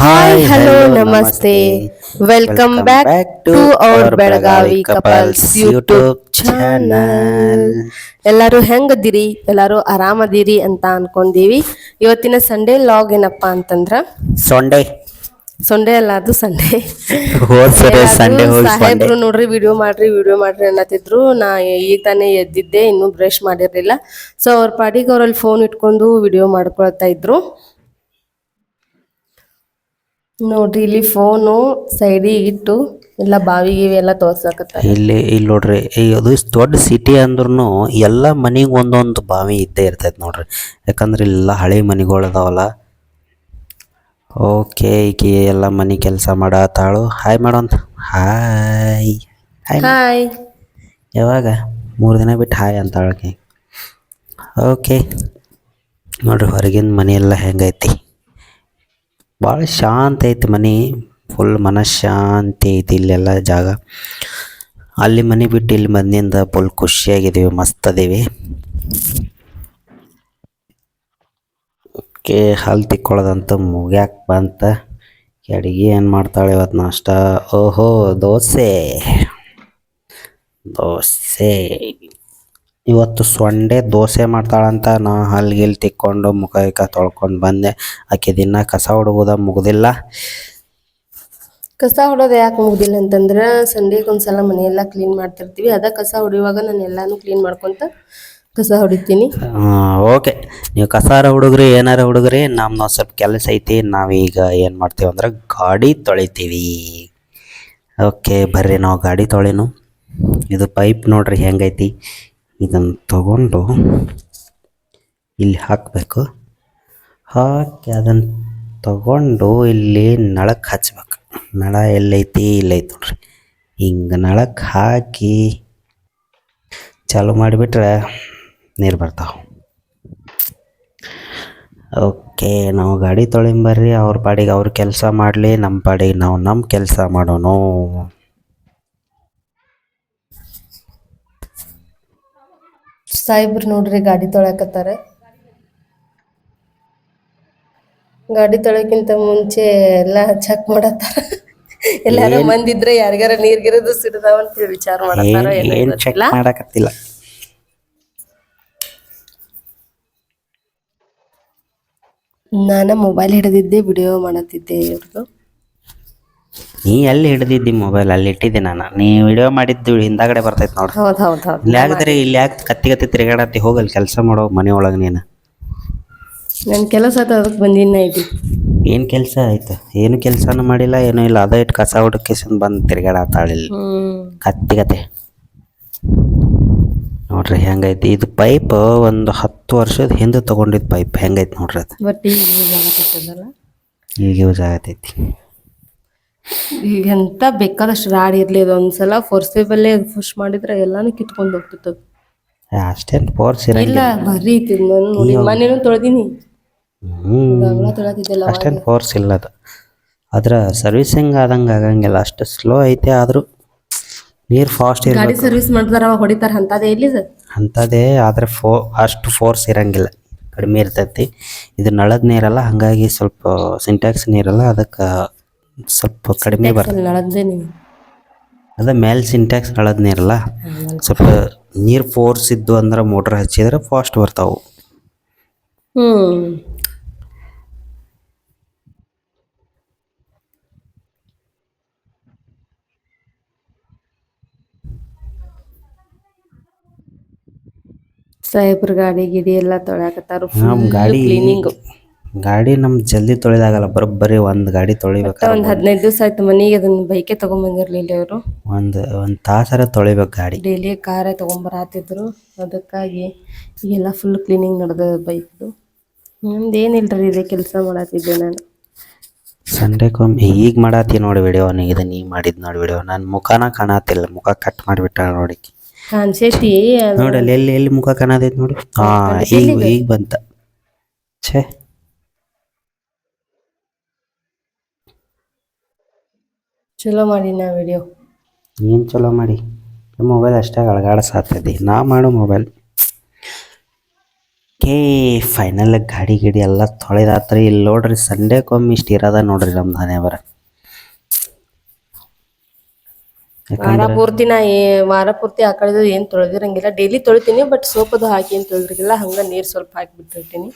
Hi hello ನಮಸ್ತೆ. Welcome back to our Belagavi couples YouTube channel ಎಲ್ಲರೂ ಹೆಂಗದಿರಿ? ಎಲ್ಲರೂ ಆರಾಮದಿರಿ ಅಂತ ಅನ್ಕೊಂಡೀವಿ. ಇವತ್ತಿನ ಸಂಡೇ ಲಾಗ್ ಏನಪ್ಪಾ ಅಂತಂದ್ರ? ಸೊಂಡೆ ಸಂಡೇ ಅಲ್ಲ ಅದು ಸಂಡೇ ಹೋದ್ ಸರಿ ಸಂಡೆ ಸಾಹೇಬ್ರು ನೋಡ್ರಿ ವಿಡಿಯೋ ಮಾಡ್ರಿ ವಿಡಿಯೋ ಮಾಡ್ರಿ ಅನ್ನತ್ತಿದ್ರು. ನಾ ಈಗ ತಾನೇ ಎದ್ದಿದ್ದೆ ಇನ್ನೂ ಬ್ರಷ್ ಮಾಡಿರಲಿಲ್ಲ. ಸೊ ಅವ್ರ ಪಾಡಿಗೆ ಅವ್ರಲ್ಲಿ ಫೋನ್ ಇಟ್ಕೊಂಡು ವಿಡಿಯೋ ಮಾಡ್ಕೊಳ್ತಾ ಇದ್ರು. ನೋಡ್ರಿ ಇಲ್ಲಿ ಫೋನು ಸೈಡಿಗೆ ಇಟ್ಟು ಎಲ್ಲ ಬಾವಿ ಗೀವಿ ಎಲ್ಲ ತೋರ್ಸಕತ್ತ ಇಲ್ಲಿ ಇಲ್ಲಿ ನೋಡ್ರಿ ಅದು ದೊಡ್ಡ ಸಿಟಿ ಅಂದ್ರೂ ಎಲ್ಲ ಮನೆಗೆ ಒಂದೊಂದು ಬಾವಿ ಇದ್ದೇ ಇರ್ತೈತೆ ನೋಡ್ರಿ. ಯಾಕಂದ್ರೆ ಇಲ್ಲೆಲ್ಲ ಹಳೆ ಮನೆಗಳು ಅದಾವಲ್ಲ. ಓಕೆ ಈಕೆ ಎಲ್ಲ ಮನೆ ಕೆಲಸ ಮಾಡತ್ತಾಳು ಹಾಯ್ ಮಾಡೋಂತ ಹಾಯ್ ಹಾಯ್ ಹಾಯ್ ಯಾವಾಗ? ಮೂರು ದಿನ ಬಿಟ್ಟು ಹಾಯ್ ಅಂತಾಳಕೆ ಓಕೆ ನೋಡ್ರಿ ಹೊರಗಿನ ಮನೆ ಎಲ್ಲ ಹೆಂಗೈತಿ? ಭಾಳ ಶಾಂತ ಐತಿ ಮನೆ ಫುಲ್ ಮನಃಶಾಂತಿ ಐತಿ ಇಲ್ಲೆಲ್ಲ ಜಾಗ. ಅಲ್ಲಿ ಮನೆ ಬಿಟ್ಟು ಇಲ್ಲಿ ಬಂದಿಂದ ಫುಲ್ ಖುಷಿಯಾಗಿದ್ದೀವಿ, ಮಸ್ತ್ ಅದೀವಿ. ಓಕೆ, ಹಲ್ ತಿಕ್ಕೊಳ್ಳೋದಂತ ಮುಗ್ಯಾಕ ಬಂತ. ಅಡುಗೆ ಏನು ಮಾಡ್ತಾಳೆ ಇವತ್ತು ನಾಷ್ಟ? ಓಹೋ, ದೋಸೆ. ದೋಸೆ. ಇವತ್ತು ಸೊಂಡೆ ದೋಸೆ ಮಾಡ್ತಾಳಂತ ನಾ ಹಲ್ಗಿಲ್ ತಿಕ್ಕೊಂಡು ಮುಖ ಗಿಖ ತೊಳ್ಕೊಂಡು ಬಂದೆ. ಆಕೆ ದಿನ ಕಸ ಹುಡುಗುದ ಮುಗ್ದಿಲ್ಲ. ಕಸ ಹೊಡೋದು ಯಾಕೆ ಮುಗ್ದಿಲ್ಲ ಅಂತಂದ್ರೆ ಸಂಡೇಗೆ ಒಂದ್ಸಲ ಮನೆಯೆಲ್ಲ ಕ್ಲೀನ್ ಮಾಡ್ತಿರ್ತೀವಿ. ಅದ ಕಸ ಹೊಡಿಯುವಾಗ ನಾನು ಎಲ್ಲಾನು ಕ್ಲೀನ್ ಮಾಡ್ಕೊಂತ ಕಸ ಹೊಡಿತೀನಿ. ಓಕೆ. ನೀವು ಕಸಾರ ಹುಡುಗ್ರಿ ಏನಾರ ಹುಡುಗ್ರಿ ನಮ್ದು ಒಂದು ಸ್ವಲ್ಪ ಕೆಲಸ ಐತಿ. ನಾವೀಗ ಏನು ಮಾಡ್ತೀವಿ ಅಂದ್ರೆ ಗಾಡಿ ತೊಳಿತೀವಿ. ಓಕೆ ಬರ್ರಿ ನಾವು ಗಾಡಿ ತೊಳಿನು. ಇದು ಪೈಪ್ ನೋಡ್ರಿ ಹೆಂಗೈತಿ. ಇದನ್ನು ತಗೊಂಡು ಇಲ್ಲಿ ಹಾಕಬೇಕು. ಹಾಕಿ ಅದನ್ನು ತಗೊಂಡು ಇಲ್ಲಿ ನಳಕ್ಕೆ ಹಚ್ಬೇಕು. ನಳ ಎಲ್ಲೈತಿ, ಇಲ್ಲೈತಿ ನೋಡ್ರಿ. ಹಿಂಗೆ ನಳಕ್ಕೆ ಹಾಕಿ ಚಾಲು ಮಾಡಿಬಿಟ್ರೆ ನೀರು ಬರ್ತಾವೆ. ಓಕೆ, ನಾವು ಗಾಡಿ ತೊಳಿಂಬರ್ರಿ. ಅವ್ರ ಪಾಡಿಗೆ ಅವ್ರ ಕೆಲಸ ಮಾಡಲಿ ನಮ್ಮ ಪಾಡಿಗೆ ನಾವು ನಮ್ಮ ಕೆಲಸ ಮಾಡೋಣ. ಸಾಹೇಬ್ರು ನೋಡ್ರಿ ಗಾಡಿ ತೊಳಕತ್ತಾರ ಗಾಡಿ ತೊಳಕಿಂತ ಮುಂಚೆ ಎಲ್ಲ ಚೆಕ್ ಮಾಡತ್ತಾರ. ಎಲ್ಲಾರ ಮಂದಿದ್ರೆ ಯಾರಿಗಾರ ನೀರ್ ಗಿರದು ಸಿಡದಾವ ಅಂತ ವಿಚಾರ ಮಾಡತ್ತಾರ ನಾನ ಏನು ಚೆಕ್ ಮಾಡಕತ್ತಿಲ್ಲ. ನಾನು ಮೊಬೈಲ್ ಹಿಡಿದಿದ್ದೆ ವಿಡಿಯೋ ಮಾಡತ್ತಿದ್ದೆ ಇವ್ರದ್ದು ನೀ ಎಲ್ಲಿ ಹಿಡಿದಿದ್ದಿ ಮೊಬೈಲ್ ಅಲ್ಲಿ ಇಟ್ಟಿದ್ದೆ ನಾನು. ನೀ ವಿಡಿಯೋ ಮಾಡಿದ್ದು ಹಿಂದಾಗಡೆ ಬರ್ತೈತೆ ನೋಡ್ರಿ. ಹೌದು ಹೌದು ಹೌದು. ಇಲ್ಲಿ ಆಗದ್ರೆ ಇಲ್ಲಿ ಯಾಕೆ ಕತ್ತಿ ಕತ್ತಿ ತಿರುಗಾಡತ್ತಿ? ಹೋಗಲ್ಲಿ ಕೆಲಸ ಮಾಡೋ ಮನೆ ಒಳಗೆ ನೀನು. ನನ್ನ ಕೆಲಸ ಆತ ಅದಕ್ಕೆ ಬಂದಿನ ಐತಿ ಏನು ಕೆಲಸ ಆಯ್ತು? ಏನು ಕೆಲಸನೂ ಮಾಡಿಲ್ಲ ಏನೂ ಇಲ್ಲ. ಅದ ಇಟ್ಟು ಕಸ ಹುಡುಕಿಸಿಂದ ಬಂದು ತಿರುಗಾಡತ್ತಾಳಿಲ್ಲ ಇಲ್ಲಿ. ಕತ್ತಿ ಕತೆ ನೋಡ್ರಿ ಹೆಂಗೈತಿ? ಇದು ಪೈಪ್ ಒಂದು ಹತ್ತು ವರ್ಷದ ಹಿಂದೆ ತಗೊಂಡಿದ್ದು ಪೈಪ್ ಹೆಂಗೈತಿ ನೋಡ್ರಿ ಅದು. ಬಟ್ ಈಗ ಯೂಸ್ ಆಗತ್ತೈತಿ ಈಗ ಯೂಸ್ ಆಗತೈತಿ. ಎಂತ ಬೇಕಾದಷ್ಟು ರಾಡ್ ಇರಲಿ ಅದು ಒಂದ್ಸಲ ಫೋರ್ಸೇಬಲ್ಲೇ ಪುಷ್ ಮಾಡಿದ್ರೆ ಎಲ್ಲಾನು ಕಿತ್ಕೊಂಡು ಹೋಗ್ತಿತ್ತು. ಅಷ್ಟೇ ಫೋರ್ಸ್ ಇರಂಗಿಲ್ಲ ಇಲ್ಲ ಬರ್ರಿ ಇತ್ತು ನಾನು ನೋಡಿ ಮನೇನು ತೊಳೆದೀನಿ. ತೊಳೆದಿದ್ದೆಲ್ಲ ಅಷ್ಟೇನು ಫೋರ್ಸ್ ಇಲ್ಲ ಅದು. ಅದ್ರ ಸರ್ವಿಸಿಂಗ್ ಆದಂಗೆ ಆಗಂಗಿಲ್ಲ ಅಷ್ಟು ಸ್ಲೋ ಐತೆ ಆದರೂ ನೀರು ಫಾಸ್ಟ್ ಗಾಡಿ ಇರಬೇಕು ಸರ್ವಿಸ್ ಮಾಡ್ತಾರ ಅವಾಗ ಹೊಡಿತಾರ ಅಂತದೇ ಎಲ್ಲಿ ಸರ್? ಅಂಥದ್ದೇ ಆದ್ರೆ ಫೋ ಅಷ್ಟು ಫೋರ್ಸ್ ಇರಂಗಿಲ್ಲ ಕಡಿಮೆ ಇರ್ತೈತಿ. ಇದು ನಳದ ನೀರಲ್ಲ ಹಾಗಾಗಿ ಸ್ವಲ್ಪ ಸಿಂಟ್ಯಾಕ್ಸ್ ನೀರಲ್ಲ ಅದಕ್ಕೆ ಸ್ವಲ್ಪ ಕಡಿಮೆ ಬರ್ತದೆ. ಅದ ಮೇಲೆ ಸಿಂಟ್ಯಾಕ್ಸ್ ನಳದ ನೀರಲ್ಲ ಸ್ವಲ್ಪ ನೀರು ಫೋರ್ಸ್ ಇದ್ದು ಅಂದ್ರೆ ಮೋಟ್ರ್ ಹಚ್ಚಿದ್ರೆ ಫಾಸ್ಟ್ ಬರ್ತಾವು. ಸಾಹೇಬ್ರ ಗಾಡಿ ಗಿಡಿ ಎಲ್ಲ ತೊಳ್ಯಾಕತ್ತಾರ. ಗಾಡಿ ಕ್ಲೀನಿಂಗ್ ಗಾಡಿ ನಮ್ ಜಲ್ದಿ ತೊಳಿದಾಗಲ್ಲ ಬರೋಬ್ಬರಿ ಒಂದ್ ಗಾಡಿ ತೊಳಿಬೇಕಾದ್ರೆ ಒಂದ್ ಹದಿನೈದು ದಿವಸ ಆಯ್ತು ಮನೆಗೆ ಅದನ್ನ ಬೈಕೆ ತಗೊಂಬಂದಿರ್ಲಿಲ್ಲ ಅವರು. ಒಂದ್ ಒಂದ್ ತಾಸರ ತೊಳಿಬೇಕು ಗಾಡಿ. ಡೈಲಿ ಕಾರೇ ತಗೊಂಬರಾತಿದ್ರು ಅದಕ್ಕಾಗಿ ಈಗೆಲ್ಲ ಫುಲ್ ಕ್ಲೀನಿಂಗ್ ನಡೆದ ಬೈಕ್ದು. ನಮ್ದು ಏನಿಲ್ರಿ ಇದೇ ಕೆಲಸ ಮಾಡತ್ತಿದ್ದೆ ನಾನು. ಸಂಡೆಕೊಮ್ಮೆ ಈಗ ಮಾಡತ್ತಿ ನೋಡಿ ವಿಡಿಯೋ ಇದನ್ನ ನೀ ಮಾಡಿದ್ ನೋಡಿ ವಿಡಿಯೋ ನನ್ನ ಮುಖನ ಕಾಣತಿಲ್ಲ ಮುಖ ಕಟ್ ಮಾಡಿಬಿಟ್ಟ ನೋಡಿ. ಕಾಣಿಸೈತಿ ನೋಡಿ ಅಲ್ಲಿ ಎಲ್ಲಿ ಎಲ್ಲಿ ಮುಖ ಕಾಣತೈತಿ ನೋಡಿ. ಹಾ ಈಗ ಈಗ ಬಂತ. ಛೇ. ಚಲೋ ಮಾಡಿ ನಾ ವಿಡಿಯೋ ಏನು ಚಲೋ ಮಾಡಿ? ಮೊಬೈಲ್ ಅಷ್ಟೇ ಅಳಗಾಡ ಸಾಧ್ಯತೆ ನಾ ಮಾಡೋ ಮೊಬೈಲ್ ಕೇ ಫೈನಲ್ ಗಾಡಿ ಗಿಡಿ ಎಲ್ಲ ತೊಳೆದಾತ್ರಿ. ಇಲ್ಲಿ ನೋಡ್ರಿ ಸಂಡೇಕೊಮ್ಮೆ ಇಷ್ಟು ಇರೋದ ನೋಡ್ರಿ ನಮ್ಮ ಬರ ವಾರ ಪೂರ್ತಿ ನಾ ಏ ವಾರ ಪೂರ್ತಿ ಆ ಕಡೆದು ಏನ್ ತೊಳೆದಿರಂಗಿಲ್ಲ. ಡೈಲಿ ತೊಳಿತೀನಿ ಬಟ್ ಸೋಪದು ಹಾಕಿ ಏನ್ ತೊಳೆದಿರಂಗಿಲ್ಲ ಹಂಗ ನೀರ್ ಸ್ವಲ್ಪ ಹಾಕಿ ಬಿಟ್ಟಿರ್ತೀನಿ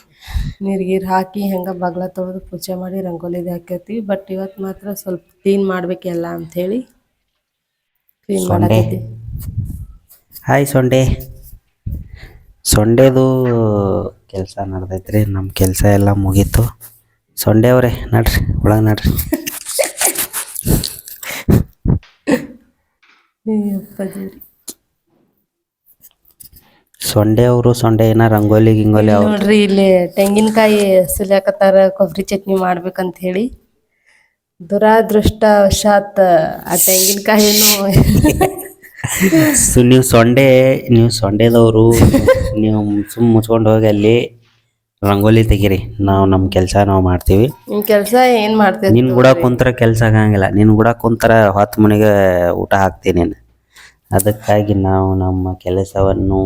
ನೀರ್ ಗೀರ್ ಹಾಕಿ ಹಂಗ ಬಗ್ಲ ತೊಳೆದು ಪೂಜೆ ಮಾಡಿ ರಂಗೋಲಿದು ಹಾಕಿರ್ತೀವಿ ಬಟ್ ಇವತ್ತು ಮಾತ್ರ ಸ್ವಲ್ಪ ಕ್ಲೀನ್ ಮಾಡ್ಬೇಕೆಲ್ಲ ಅಂತ ಹೇಳಿ ಕ್ಲೀನ್ ಮಾಡಿ ಮಾಡಕತ್ತಿ ಹಾಯ್ ಸೊಂಡೆ. ಸೊಂಡೆದು ಕೆಲಸ ನಡ್ದೈತ್ರಿ ನಮ್ಮ ಕೆಲಸ ಎಲ್ಲ ಮುಗೀತು. ಸೊಂಡೆ ಅವ್ರೆ ನಡ್ರಿ ಒಳಗೆ ನಡ್ರಿ ಅಯ್ಯಪ್ಪ ದೇವ್ರಿ. ಸೊಂಡೆ ಅವರು ಸೊಂಡೆ ಏನ ರಂಗೋಲಿ ಗಿಂಗೋಲಿ ಅವ್ರು. ನೋಡ್ರಿ ಇಲ್ಲಿ ತೆಂಗಿನಕಾಯಿ ಸುಲಿಯಾಕತ್ತಾರ ಕೊಬ್ಬರಿ ಚಟ್ನಿ ಮಾಡ್ಬೇಕಂತ ಹೇಳಿ. ದುರಾದೃಷ್ಟವಶಾತ್ ಆ ತೆಂಗಿನಕಾಯಿನು ಸೊ ನೀವು ಸೊಂಡೆ ನೀವು ಸೊಂಡೆದವರು ನೀವು ಸುಮ್ ಮುಚ್ಕೊಂಡು ಹೋಗಿ ಅಲ್ಲಿ ರಂಗೋಲಿ ತೆಗೀರಿ. ನಾವು ನಮ್ಮ ಕೆಲಸ ನಾವು ಮಾಡ್ತೀವಿ. ಕೆಲ್ಸ ಏನ್ ಮಾಡ್ತೀವಿ ನಿನ್ ಕೂಡ ಕುಂತ್ರ ಕೆಲಸ ಆಗಂಗಿಲ್ಲ. ನಿನ್ ಕೂಡ ಕುಂತ್ರ ಹೊತ್ತು ಮನೆಗೆ ಊಟ ಹಾಕ್ತೀನಿ ನೀನು. ಅದಕ್ಕಾಗಿ ನಾವು ನಮ್ಮ ಕೆಲಸವನ್ನು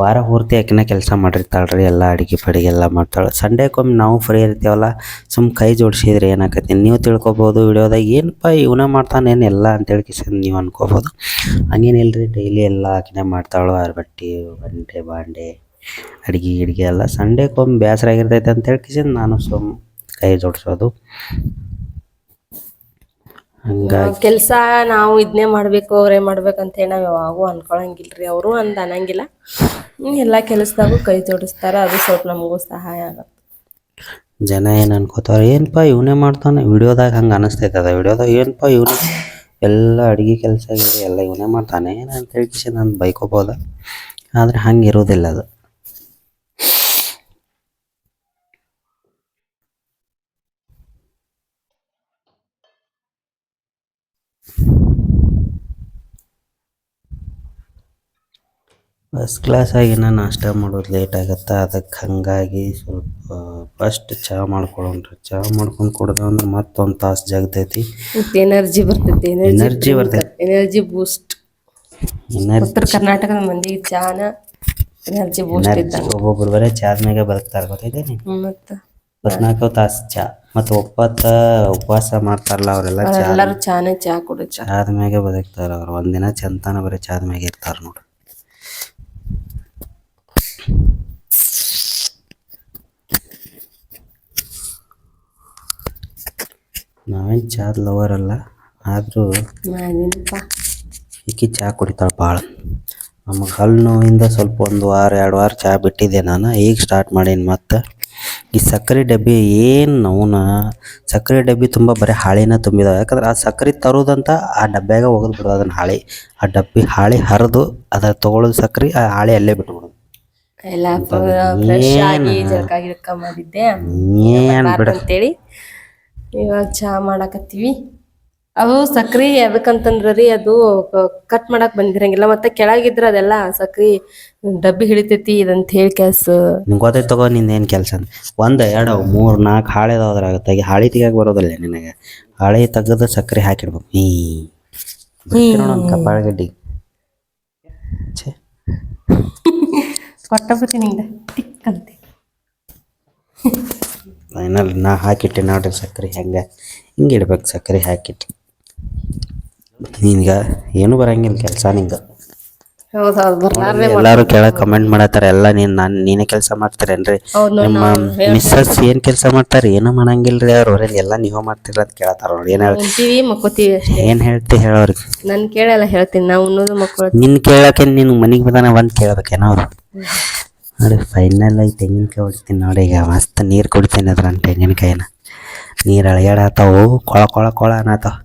ವಾರ ಪೂರ್ತಿ ಆಕಿನ ಕೆಲಸ ಮಾಡಿರ್ತಾಳ್ರಿ. ಎಲ್ಲ ಅಡಿಗೆ ಪಡಿಗೆ ಎಲ್ಲ ಮಾಡ್ತಾಳೆ. ಸಂಡೇಕೊಮ್ಮೆ ನಾವು ಫ್ರೀ ಇರ್ತೀವಲ್ಲ ಸುಮ್ ಕೈ ಜೋಡಿಸಿದ್ರೆ ಏನಾಕತಿ ನೀವು ತಿಳ್ಕೊಬೋದು ವಿಡಿಯೋದಾಗ ಏನಪ್ಪ ಇವನ ಮಾಡ್ತಾನೇನು ಎಲ್ಲ ಅಂತೇಳಿ ಕಿಸಿಂದ ನೀವು ಅನ್ಕೋಬೋದು. ರೀ ಡೈಲಿ ಎಲ್ಲ ಆಕಿನೇ ಮಾಡ್ತಾಳು. ಅರ್ಬಟ್ಟಿ ಬಂಡೆ ಬಾಂಡೆ. ಅಡಿಗೆ ಗಿಡಿಗೆ ಎಲ್ಲ ಸಂಡೇಕೊಮ್ಮೆ ಬೇಸರ ಆಗಿರ್ತೈತೆ ಅಂತೇಳಿ ಕಿಸಿಂದ ನಾನು ಸುಮ್ ಕೈ ಜೋಡಿಸೋದು. ಹಂಗಾಗಿ ಕೆಲಸ ನಾವು ಇದನ್ನೇ ಮಾಡ್ಬೇಕು ಅವರೇ ಮಾಡ್ಬೇಕಂತ ಹೇಳಿ ನಾವು ಯಾವಾಗೂ ಅನ್ಕೊಳಂಗಿಲ್ರಿ. ಅವರು ಅಂತ ಅನ್ನಂಗಿಲ್ಲ. ಎಲ್ಲ ಕೆಲಸದಾಗೂ ಕೈ ಜೋಡಿಸ್ತಾರ ಅದು ಸ್ವಲ್ಪ ನಮಗೂ ಸಹಾಯ ಆಗುತ್ತೆ. ಜನ ಏನು ಅನ್ಕೋತಾರೆ ಏನಪ್ಪ ಇವನೇ ಮಾಡ್ತಾನೆ? ವಿಡಿಯೋದಾಗ ಹಂಗೆ ಅನಿಸ್ತೈತೆ ಅದ ವಿಡಿಯೋದಾಗ ಏನಪ್ಪ ಇವನು? ಎಲ್ಲ ಅಡುಗೆ ಕೆಲಸ ಎಲ್ಲ ಇವನೇ ಮಾಡ್ತಾನೆ. ಏನಂತ ಅಂತ ಹೇಳಿ ನಾನು ಬೈಕೋಬೋದ? ಆದರೆ ಹಂಗೆ ಇರೋದಿಲ್ಲ ಅದು. ಫಸ್ಟ್ ಕ್ಲಾಸ್ ಆಗಿನ ನಾನು ನಾಷ್ಟ ಮಾಡೋದು ಲೇಟ್ ಆಗತ್ತೆ? ಅದಕ್ಕೆ ಹಾಗಾಗಿ ಸ್ವಲ್ಪ ಫಸ್ಟ್ ಚಹಾ ಮಾಡ್ಕೊಳ್ಳೋಣ್ರಿ ಚಹಾ ಮಾಡ್ಕೊಂಡು ಕುಡ್ದು ಅಂದ್ರೆ ಮತ್ತೊಂದು ತಾಸು ಜಗತೈತಿ. ಎನರ್ಜಿ ಬರ್ತೈತಿ ಎನರ್ಜಿ ಬರ್ತೈತಿ. ಎನರ್ಜಿ ಬೂಸ್ಟ್ ಉತ್ತರ ಕರ್ನಾಟಕದ ಮಂದಿ ಚಾನ ಎನರ್ಜಿ ಬೂಸ್ಟ್ ಇದ್ದಂಗ. ಒಬ್ಬೊಬ್ರು ಬರೀ ಚಾದ ಮ್ಯಾಗ ಬದುಕ್ತಾರೆ ಗೊತ್ತೈತೆ ನೀ ಮತ್ತ. ಇಪ್ಪತ್ನಾಲ್ಕು ತಾಸು ಚಾ. ಮತ್ತು ಒಪ್ಪತ್ತ ಉಪವಾಸ ಮಾಡ್ತಾರಲ್ಲ ಅವರೆಲ್ಲ ಚಾ ಎಲ್ಲಾರು ಚಾನೆ ಚಾ ಕುಡಿತ ಚಾದ ಮ್ಯಾಗೆ ಬದುಕ್ತಾರೆ ಅವ್ರು. ಒಂದಿನ ಚಂತಾನ ಬರೀ ಚಾದ ಮ್ಯಾಗೆ ಇರ್ತಾರ ನೋಡ್ರಿ. ನಾವೇನು ಚಾದ ಲವರ್ ಅಲ್ಲ ಆದರೂ ಈಕಿ ಚಹಾ ಕುಡಿತಾಳೆ ಭಾಳ ನಮಗೆ ಹಲ್ಲು ನೋವಿಂದ ಸ್ವಲ್ಪ ಒಂದು ವಾರ ಎರಡು ವಾರ ಚಹಾ ಬಿಟ್ಟಿದ್ದೆ ನಾನು ಈಗ ಸ್ಟಾರ್ಟ್ ಮಾಡೀನಿ ಮತ್ತೆ. ಈ ಸಕ್ಕರೆ ಡಬ್ಬಿ ಏನು ನೋವನ್ನ ಸಕ್ಕರೆ ಡಬ್ಬಿ ತುಂಬ ಬರೀ ಹಾಳಿನ ತುಂಬಿದಾವೆ. ಯಾಕಂದ್ರೆ ಆ ಸಕ್ಕರೆ ತರೋದಂತ ಆ ಡಬ್ಬ್ಯಾಗ ಒಗೆದು ಬಿಡೋದು ಅದನ್ನು ಹಾಳೆ. ಆ ಡಬ್ಬಿ ಹಾಳೆ ಹರಿದು ಅದ್ರ ತೊಗೊಳೋದು ಸಕ್ಕರೆ ಆ ಹಾಳೆ ಅಲ್ಲೇ ಬಿಟ್ಬಿಡೋದು. ಎಲ್ಲ ಏನು ಬಿಡ. ಅಂತೇಳಿ ಇವಾಗ ಚಹಾ ಮಾಡಾಕತ್ತೀವಿ. ಅವು ಸಕ್ರಿ ಎದಕ್ಕಂತಂದ್ರ ರೀ ಅದು ಕಟ್ ಮಾಡಕ್ ಬಂದಿರಂಗಿಲ್ಲ. ಮತ್ತೆ ಕೆಳಗಿದ್ರ ಅದೆಲ್ಲ ಸಕ್ರಿ ಡಬ್ಬಿ ಹಿಡಿತೈತಿ ಇದಂತ ಹೇಳಿ ಕೆಲ್ಸ. ನಿಂಗೆ ಗೊತ್ತೈತೆ ತಗೋ ನಿಂದ ಏನು ಕೆಲಸ ಒಂದು ಎರಡು ಮೂರು ನಾಲ್ಕು ಹಾಳೆ ಅದ್ರಾಗ ತೆಗಿ ಬರೋದಲ್ಲ ತೆಗಿಯಕ್ಕೆ ಬರೋದಿಲ್ಲ ನಿನಗೆ. ಹಾಳೆ ತೆಗೆದು ಸಕ್ರೆ ಹಾಕಿಡ್ಬೇಕು. ಹೀ. ನೋಡೋಣ ಕಪಾಳ ಗಡ್ಡಿ. ಛೇ. ಕೊಟ್ಟ ನಿಂದ. ಟಿಕ್ ಅಂತೆ. ಫೈನಲ್ ನಾ ಹಾಕಿಟ್ಟೆ ನೋಡ್ರಿ ಸಕ್ಕರೆ ಹೆಂಗೆ ಹಿಂಗೆ ಇಡ್ಬೇಕು ಸಕ್ಕರೆ ಹಾಕಿಟ್ಟು. ನಿನ್ಗೆ ಏನು ಬರಂಗಿಲ್ಲ ಕೆಲಸ ನಿಂಗೆ. ಎಲ್ಲಾರು ಕೆಳ ಕೆಳಗೆ ಕಮೆಂಟ್ ಮಾಡತ್ತಾರ ಎಲ್ಲ ನೀನ್ ನಾನ್ ನೀನೇ ಕೆಲಸ ಮಾಡ್ತೀರೇನ್ರಿ? ನಿಮ್ಮ ಮಿಸ್ಸಸ್ ಏನ್ ಕೆಲಸ ಮಾಡ್ತಾರ ಏನು ಮಾಡಂಗಿಲ್ರಿ ಅವ್ರ ಅವ್ರಲ್ಲಿ ಎಲ್ಲ ನೀವು ಮಾಡ್ತಿರ ಅಂತ ಕೇಳತ್ತಾರ ಅವ್ರು. ಏನ್ ಹೇಳ್ತೀವಿ ಮಕ್ಕೋತೀವಿ ಏನು ಹೇಳ್ತಿ ಹೇಳೋರಿಗೆ ನನ್ ಕೇಳಲ್ಲ ಹೇಳ್ತೀನಿ ನಾವು ನಿನ್ ಕೇಳಕ್ಕೆ ನಿನ್ ಮನೆಗೆ ಬಂದಾನ ಬಂದ್ ಕೇಳ್ಬೇಕೇನೋ ಅವ್ರು. ನೋಡಿ ಫೈನಲ್ ಆಗಿ ತೆಂಗಿನಕಾಯಿ ಹೊಡಿತೀನಿ ನೋಡಿ ಈಗ. ಮಸ್ತ್ ನೀರು ಕುಡಿತೀನಿ ಅದ್ರ ತೆಂಗಿನಕಾಯಿನ ನೀರು ಅಳಗ್ಯಾಡತ್ತಾವು ಕೊಳ ಕೊಳ ಕೊಳ ಅನ್ನತ್ತಾವ.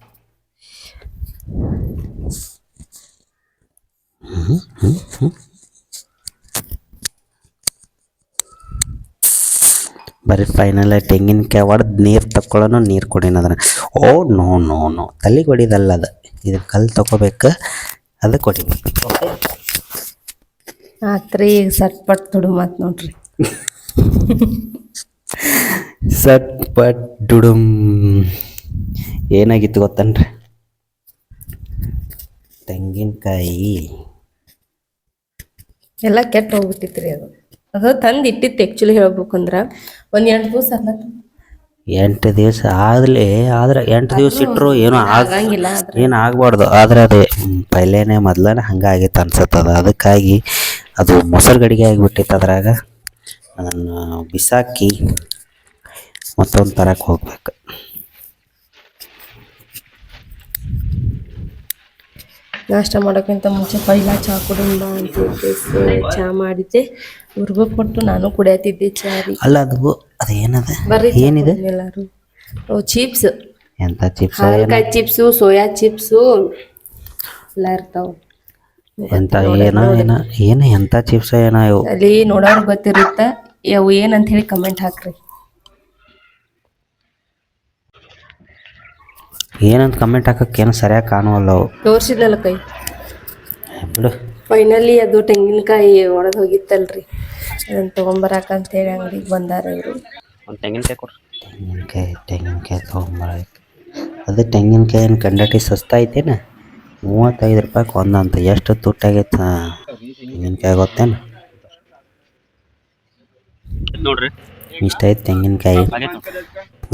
ಬರೀ ಫೈನಲ್ ಆಗಿ ತೆಂಗಿನಕಾಯಿ ಹೊಡೆದು ನೀರು ತಕ್ಕೊಳ್ಳೋನು ನೀರು ಕುಡಿನ ಅದನ್ನ. Oh, no no no. ತಲೆಗೆ ಹೊಡಿದಲ್ಲ ಅದು. ಇದು ಕಲ್ಲು ತಗೋಬೇಕು ಅದಕ್ಕೆ ಹೊಡಿಬೇಕು ಓಕೆ ಆತ್ರಿ ಈಗ ಸಟ್ಪಟ್ ದುಡು ಮತ್ತೆ ನೋಡ್ರಿ. ಸಟ್ಪಟ್ ಪಟ್ ಡುಡುಮ್ ಏನಾಗಿತ್ತು ಗೊತ್ತನ್ರಿ? ತೆಂಗಿನಕಾಯಿ. ಎಲ್ಲ ಕೆಟ್ಟ ಹೋಗ್ಬಿಟ್ಟಿತ್ರಿ ಅದು. ಅದು ತಂದು ಇಟ್ಟಿತ್ತು ಆ್ಯಕ್ಚುಲಿ ಅಂದ್ರೆ ಒಂದು ಎಂಟು ದಿವಸ ಅಲ್ಲ. ಎಂಟು ದಿವಸ ಆಗಲಿ ಆದ್ರೆ ಎಂಟು ದಿವಸ ಇಟ್ಟರು ಏನೂ ಆಗಂಗಿಲ್ಲ ಏನು ಆಗ್ಬಾರ್ದು. ಆದ್ರೆ ಅದು ಪೈಲೇನೆ ಮೊದ್ಲನೇ ಹಂಗಾಗಿತ್ತು ಅನ್ಸತ್ತದ. ಅದಕ್ಕಾಗಿ ಅದು ಮೊಸರು ಗಡಿಗೆ ಆಗಿಬಿಟ್ಟಿತ್ತು ಅದ್ರಾಗ. ಅದನ್ನು ಬಿಸಾಕಿ ಮತ್ತೊಂದು ತರಕ್ಕೆ ಹೋಗ್ಬೇಕು. ನಾಷ್ಟ ಮಾಡೋಕ್ಕಿಂತ ಮುಂಚೆ ಪೈಲ ಚಹಾ ಕುಡಿಂಬ ಅಂತ ಚಹಾ ಮಾಡಿದ್ದೆ. ಇವ್ರಿಗೂ ಕೊಟ್ಟು ನಾನು ಕುಡಿಯತ್ತಿದ್ದೆ ಚಹಾ ಅಲ್ಲ ಅದು ಅದೇನದ? ಬರ್ರಿ ಏನಿದೆ? ಎಲ್ಲರೂ. ಚಿಪ್ಸ್. ಎಂಥ ಚಿಪ್ಸ್? ಹಾಲಕಾಯಿ ಚಿಪ್ಸು ಸೋಯಾ ಚಿಪ್ಸು. ಎಲ್ಲ ಇರ್ತಾವ. ಎಂಥ ಏನ ಏನೋ ಏನು ಎಂಥ ಚಿಪ್ಸ್ ಏನೋ ಇವು? ಅಲ್ಲಿ ನೋಡೋರು ಗೊತ್ತಿರುತ್ತ ಅವು ಏನಂತ ಹೇಳಿ ಕಮೆಂಟ್ ಹಾಕ್ರಿ. ಏನಂತ ಕಮೆಂಟ್ ಹಾಕಕ್ಕೆ ಏನು ಸರಿಯಾಗಿ ಕಾಣುವಲ್ಲ ಅವು? ತೋರಿಸಿದ್ನಲ್ಲ ಕೈ? ಬಿಡು. ಫೈನಲಿ ಅದು ತೆಂಗಿನಕಾಯಿ ಒಡೆದು ಹೋಗಿತ್ತಲ್ರಿ. ಅದನ್ನ ತಗೊಂಬರಾಕ ಅಂತ ಹೇಳಿ ಅಂಗಡಿಗೆ ಬಂದಾರ ಇವರು. ಒಂದು ತೆಂಗಿನಕಾಯಿ ಕೊಡ್ರಿ. ತೆಂಗಿನಕಾಯಿ ತೆಂಗಿನಕಾಯಿ ತೊಗೊಂಬರಾಯ್ತು ಅದು ತೆಂಗಿನಕಾಯಿ ಏನು ಕಂಡಟಿ ಸಸ್ತಾ ಐತೇನ? ಮೂವತ್ತೈದು ರೂಪಾಯಿ ಒಂದಂತ. ಎಷ್ಟು ತುಟ್ಟಾಗೈತೆ ತೆಂಗಿನಕಾಯಿ ಗೊತ್ತೇನು? ನೋಡ್ರಿ. ಇಷ್ಟೈತೆ ತೆಂಗಿನಕಾಯಿ.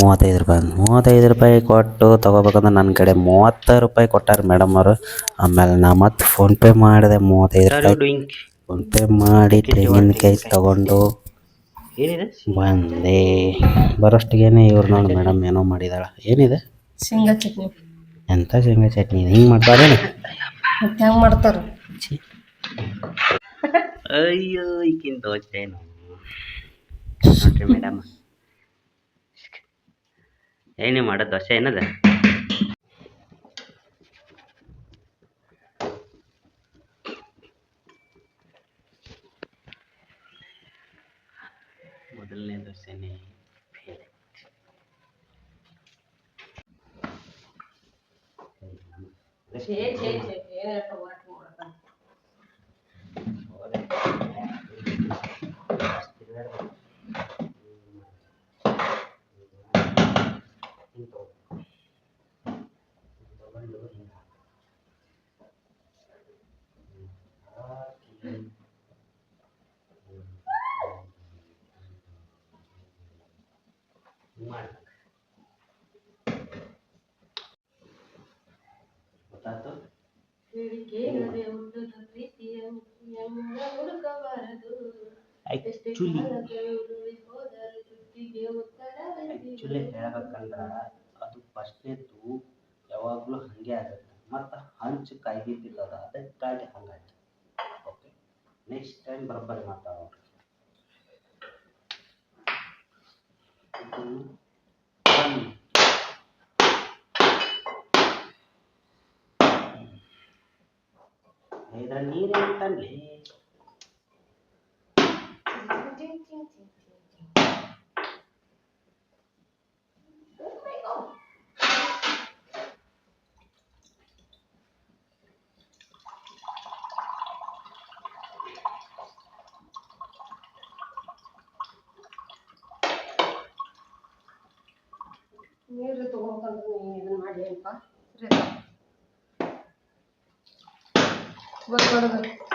ಮೂವತ್ತೈದು ರೂಪಾಯಿ. ಮೂವತ್ತೈದು ರೂಪಾಯಿ ಕೊಟ್ಟು ತೊಗೋಬೇಕಂದ್ರೆ ನನ್ನ ಕಡೆ ಮೂವತ್ತು ರೂಪಾಯಿ ಕೊಟ್ಟಾರ ಮೇಡಮ್ ಅವರು. ಆಮೇಲೆ ನಾ ಮತ್ತೆ ಫೋನ್ಪೇ ಮಾಡಿದೆ ಮೂವತ್ತೈದು ರೂಪಾಯಿ. ಫೋನ್ಪೇ ಮಾಡಿ ತೆಂಗಿನಕಾಯಿ ತಗೊಂಡು. ಏನಿದೆ? ಬಂದೆ. ಬರೋಷ್ಟಿಗೇನೆ ಇವ್ರು ನೋಡಿ ಮೇಡಮ್ ಏನೋ ಮಾಡಿದಾಳ. ಏನಿದೆ? ಶೇಂಗಾ ಚಟ್ನಿ. ಎಂಥ ಶೇಂಗಾ ಚಟ್ನಿ ಹಿಂಗ್ ಮಾಡ್ತಾರೇನು? ಮತ್ತೆ ಹೆಂಗ್ ಮಾಡ್ತಾರ? ಅಯ್ಯೋ ಈಗಿನ ದೋಸೆ ನೋಡ್ರಿ ಮೇಡಮ್ ಏನೇ ಮಾಡೋದು ದೋಸೆ ಏನದ? ಆ್ಯಕ್ಚುಲಿ ಆ್ಯಕ್ಚುಲಿ ಹೇಳ್ಬೇಕಂದ್ರೆ ಅದು ಫಸ್ಟ್ನೇದು ಯಾವಾಗಲೂ ಹಾಗೆ ಆಗುತ್ತೆ ಮತ್ತು ಹಂಚು ಕಾಯ್ದಿದ್ದಿಲ್ಲದ ಅದಕ್ಕಾಗಿ ಹಂಗಾಯ್ತು ಓಕೆ ನೆಕ್ಸ್ಟ್ ಟೈಮ್ ಬರೋಬ್ಬರಿ ಮಾತಾಡೋಣ ಇದು ಒಂದು ಇದ್ರ ನೀರೇನು ತನ್ಲಿ ತಗೋಬೇಕಂದ್ರೆ ನೀನು ಇದನ್ನ ಮಾಡಿ ಏನಪ್ಪ ಸರಿ. ಈಗ